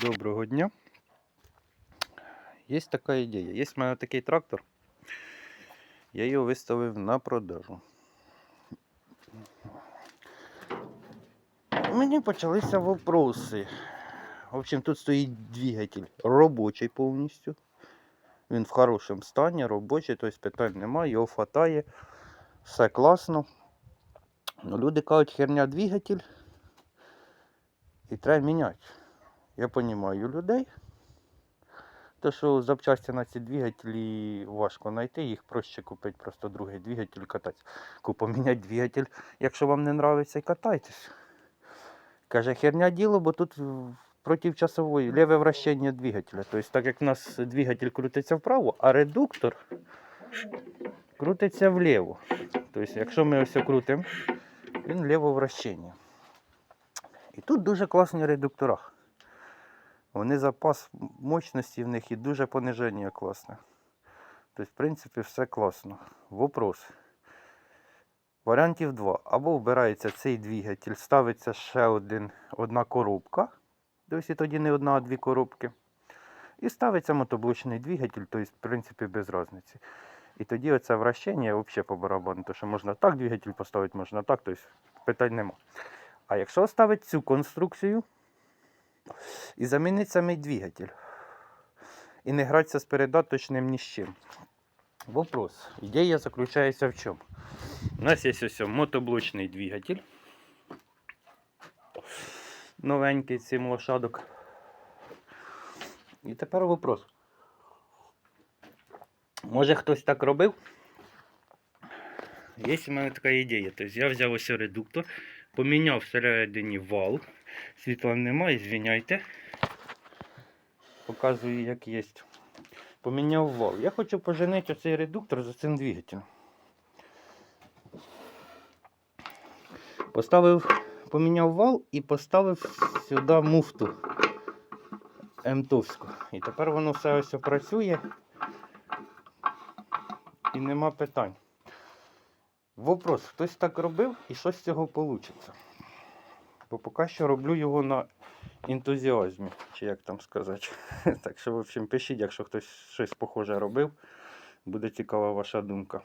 Доброго дня. Є така ідея. Є в мене такий трактор. Я його виставив на продажу. У Мені почалися вопроси. В общем, тут стоїть двигатель робочий повністю. Він в хорошому стані, робочий, тобто питань немає, його хватає. Все класно. Ну, люди кажуть, херня двигатель. І треба міняти. Я розумію людей. То, що запчасті на ці двигателі важко знайти, їх проще купити просто другий двигатель кататися. Купо міняти двигатель, якщо вам не подобається, і катайтесь. Каже, херня діло, бо тут в- противчасової ліве вращення двигателя. Тобто, так як в нас двигатель крутиться вправо, а редуктор крутиться вліво. Тобто, якщо ми ось крутимо, він ліво вращення. І тут дуже класні редуктора. Вони запас мощності в них і дуже пониження класне. Тобто, в принципі, все класно. Вопрос. Варіантів два. Або вбирається цей двигатель, ставиться ще один, одна коробка. Тобто і тоді не одна, а дві коробки. І ставиться мотоблочний двигатель, тобто, в принципі, без різниці. І тоді оце вращення взагалі по барабану, тому що можна так двигатель поставити, можна так, тобто питань нема. А якщо ставити цю конструкцію і замінити самий двигатель, і не гратися з передаточним ні з чим. Вопрос. Ідея заключається в чому? У нас є ось мотоблочний двигатель. Новенький 7 лошадок. І тепер вопрос. Може хтось так робив? Є у мене така ідея. Тобто я взяв ось редуктор, поміняв всередині вал. Світла немає, звиняйте. Показую, як є. Поміняв вал. Я хочу поженити оцей редуктор за цим двигателем. Поставив, поміняв вал і поставив сюди муфту М-товську. І тепер воно все ось працює. І нема питань. Вопрос, хтось так робив і що з цього вийде? Бо поки що роблю його на ентузіазмі, чи як там сказати. Так що, в общем, пишіть, якщо хтось щось похоже робив. Буде цікава ваша думка.